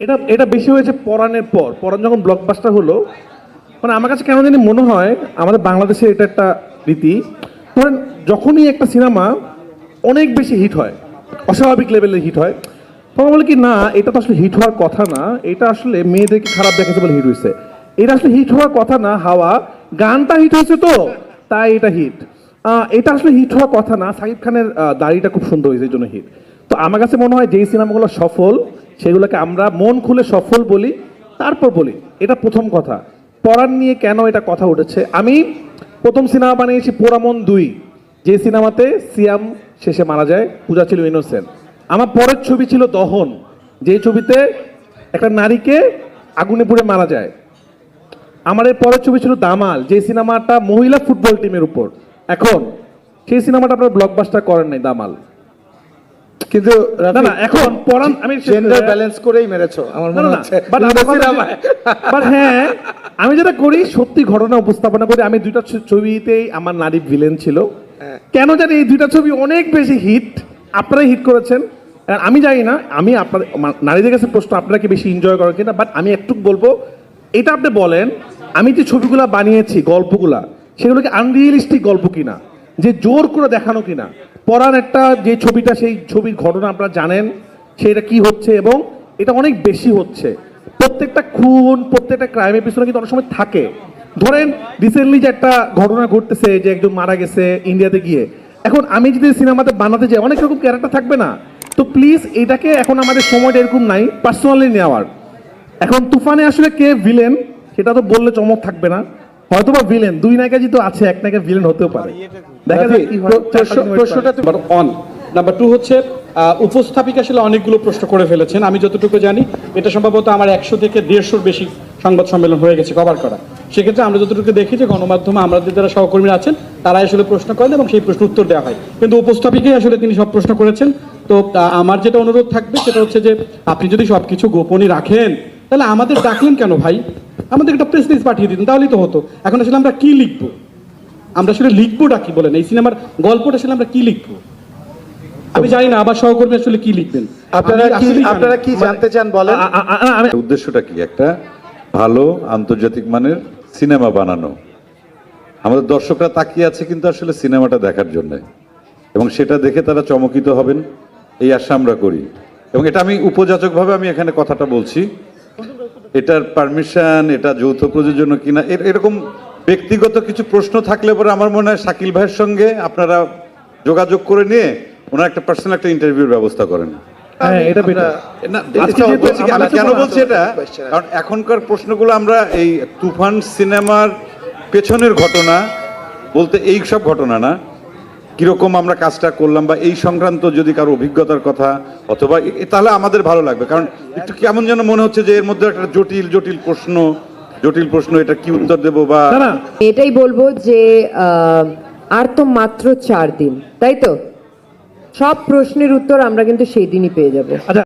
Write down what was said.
এটা এটা বেশি হয়েছে পরাণের পর। পরাণ যখন ব্লকবাস্টার হলো মানে আমার কাছে কেন জানি মনে হয় আমাদের বাংলাদেশে এটা একটা রীতি। ধরেন, যখনই একটা সিনেমা অনেক বেশি হিট হয়, অস্বাভাবিক লেভেলে হিট হয় তখন বলে কি না, এটা তো আসলে হিট হওয়ার কথা না, এটা আসলে মেয়েদেরকে খারাপ দেখাচ্ছে বলে হিট হয়েছে। এটা আসলে হিট হওয়ার কথা না, হাওয়া, গানটা হিট হয়েছে তো, তাই এটা হিট এটা আসলে হিট হওয়ার কথা না, সাকিব খানের দাড়িটা খুব সুন্দর হয়েছে, এই জন্য হিট তো আমার কাছে মনে হয় যেই সিনেমাগুলো সফল সেগুলোকে আমরা মন খুলে সফল বলি, তারপর বলি। এটা প্রথম কথা। পড়ার নিয়ে কেন এটা কথা উঠেছে? আমি প্রথম সিনেমা বানিয়েছি পোড়ামন দুই। যে সিনেমাতে সিয়াম শেষে মারা যায়, পূজা ছিল ইনোসেন্ট আমার পরের ছবি ছিল দহন। যে ছবিতে একটা নারীকে আগুনে পুড়ে মারা যায়। আমার এর পরের ছবি ছিল দামাল, যে সিনেমাটা মহিলা ফুটবল টিমের উপর। এখন সেই সিনেমাটা আপনারা ব্লকবাস্টার করেন নাই, দামাল। কিন্তু না না এখন পরান আমি জেন্ডার ব্যালেন্স করেই মেরেছো আমার মনে হচ্ছে। but হ্যাঁ আমি যেটা করি সত্যি ঘটনা উপস্থাপনা করি আমি দুইটা ছবিতেই আমার নারী ভিলেন ছিল। হ্যাঁ। কেন জানি এই দুইটা ছবি অনেক বেশি হিট আপনারাই হিট করেছেন। আমি জানি না আমি আপনার নারীদের কাছে প্রশ্ন আপনারা কি বেশি এনজয় করেন কিনা? বাট আমি একটু বলব এটা আপনি বলেন আমি যে ছবিগুলা বানিয়েছি গল্পগুলা সেগুলোকে আনরিয়েলিস্টিক গল্প কিনা? যে জোর করে দেখানো কিনা? পরান একটা যে ছবিটা, সেই ছবির ঘটনা আপনারা জানেন, সেটা কি হচ্ছে এবং এটা অনেক বেশি হচ্ছে। প্রত্যেকটা খুন, প্রত্যেকটা ক্রাইমের পিছনে কিন্তু অনেক সময় থাকে। ধরেন রিসেন্টলি যে একটা ঘটনা ঘটতেছে, যে একজন মারা গেছে ইন্ডিয়াতে গিয়ে। এখন আমি যদি সিনেমাতে বানাতে যাই, অনেক রকম ক্যারেক্টার থাকবে না। তো প্লিজ এটাকে এখন আমাদের সময়টা এরকম নাই পার্সোনালি নেওয়ার। এখন তুফানে আসলে কে ভিলেন সেটা তো বললে চমক থাকবে না। হয়তো বা ভিলেন দুই নায়িকা তো আছে এক নায়িকা ভিলেন হতেও পারে। দেখা যাক কি হয়। প্রশ্নটা তুমি- নাম্বার নাম্বার টু হচ্ছে উপস্থাপিকা আসলে অনেকগুলো প্রশ্ন করে ফেলেছেন। আমি যতটুকু জানি এটা সম্ভবত আমার একশো থেকে দেড়শোর বেশি সংবাদ সম্মেলন হয়ে গেছে কভার করা। সেক্ষেত্রে আমরা যতটুকু দেখি যে গণমাধ্যমে আমাদের যারা সহকর্মীরা আছেন তারা আসলে প্রশ্ন করেন এবং সেই প্রশ্ন উত্তর দেওয়া হয়। কিন্তু উপস্থাপিকাই আসলে তিনি সব প্রশ্ন করেছেন। তো আমার যেটা অনুরোধ থাকবে সেটা হচ্ছে যে আপনি যদি সবকিছু গোপনই রাখেন তাহলে আমাদের ডাকলেন কেন ভাই? আমাদের একটা প্রেস লিস্ট পাঠিয়ে দিতেন তাহলেই তো হতো। এখন আসলে আমরা কি লিখব? আমরা আসলে লিখবোটা কি বলেন? এই সিনেমার গল্পটা আসলে আমরা কি লিখব? আমি জানি না আবার সহকর্মী আসলে কি লিখবেন? আপনারা কি। আপনারা কি জানতে চান বলেন? উদ্দেশ্যটা কি? একটা ভালো আন্তর্জাতিক মানের সিনেমা বানানো। আমাদের দর্শকরা তাকিয়ে আছে কিন্তু আসলে সিনেমাটা দেখার জন্য। এবং সেটা দেখে তারা চমকিত হবেন এই আশা আমরা করি। এবং এটা আমি উপযাচকভাবে আমি এখানে কথাটা বলছি। এটার পারমিশন এটা যৌথ প্রযোজনা কিনা এর- এরকম ব্যক্তিগত কিছু প্রশ্ন থাকলে পরে আমার মনে হয় শাকিল ভাইয়ের সঙ্গে আপনারা যোগাযোগ করে নিয়ে ওনার একটা পার্সোনাল একটা ইন্টারভিউর ব্যবস্থা করেন। হ্যাঁ আমি আমার কেন বলছি এটা? কারণ এখনকার প্রশ্নগুলো আমরা এই তুফান সিনেমার পেছনের ঘটনা বলতে এই সব ঘটনা না। কীরকম আমরা কাজটা করলাম বা এই সংক্রান্ত যদি কারও অভিজ্ঞতার কথা অথবা তাহলে আমাদের ভালো লাগবে। কারণ একটু কেমন যেন মনে হচ্ছে যে এর মধ্যে একটা জটিল জটিল প্রশ্ন জটিল প্রশ্ন এটা কি উত্তর দেবো বা এটাই বলব যে আহ, আর তো মাত্র চার দিন তাই তো? সব প্রশ্নের উত্তর আমরা কিন্তু সেই দিনই পেয়ে যাব। আচ্ছা